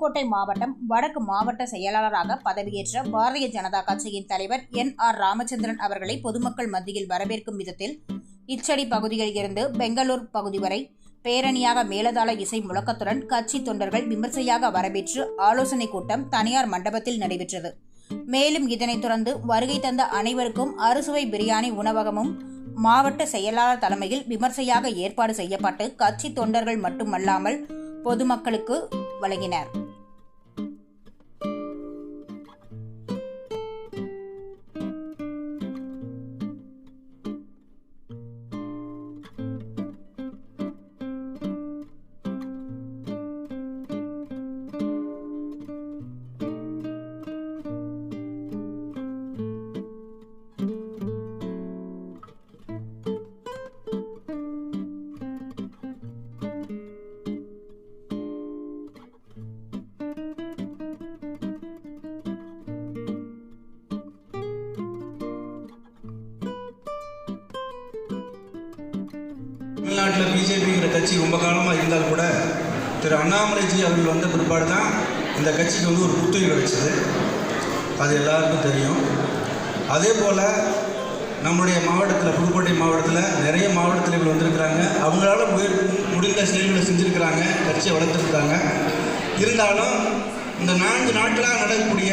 புதுக்கோட்டை மாவட்டம் வடக்கு மாவட்ட செயலாளராக பதவியேற்ற பாரதிய ஜனதா கட்சியின் தலைவர் என். ஆர். ராமச்சந்திரன் அவர்களை பொதுமக்கள் மத்தியில் வரவேற்கும் விதத்தில் இச்சடி பகுதியில் இருந்து பெங்களூர் பகுதி வரை பேரணியாக மேலதாள இசை முழக்கத்துடன் கட்சி தொண்டர்கள் விமர்சையாக வரவேற்று ஆலோசனை கூட்டம் தனியார் மண்டபத்தில் நடைபெற்றது. மேலும் இதனைத் தொடர்ந்து வருகை தந்த அனைவருக்கும் அறுசுவை பிரியாணி உணவகமும் மாவட்ட செயலாளர் தலைமையில் விமர்சையாக ஏற்பாடு செய்யப்பட்டு கட்சி தொண்டர்கள் மட்டுமல்லாமல் பொதுமக்களுக்கு வழங்கினர். தமிழ்நாட்டில் பிஜேபிங்கிற கட்சி ரொம்ப காலமாக இருந்தால் கூட திரு அண்ணாமலைஜி அவர்கள் வந்த பிற்பாடு தான் இந்த கட்சிக்கு வந்து ஒரு புத்துயிர் கிடைச்சது. அது எல்லாருக்கும் தெரியும். அதே போல் நம்முடைய மாவட்டத்தில் புதுக்கோட்டை மாவட்டத்தில் நிறைய மாவட்டத்தில் இவர்கள் வந்திருக்கிறாங்க. அவங்களால முயற் முடிந்த செயல்களை செஞ்சுருக்கிறாங்க. கட்சியை வளர்த்துருக்குறாங்க இருந்தாலும் இந்த நான்கு நாட்களாக நடக்கக்கூடிய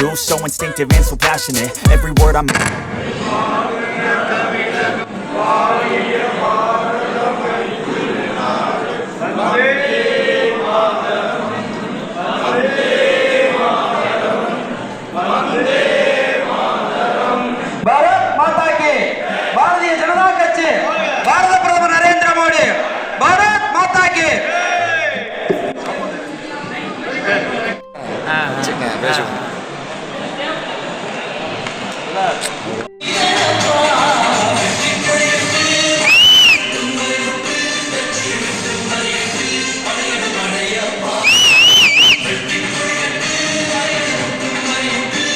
do So instinctive and so passionate Every word I'm பேசுவோம் that.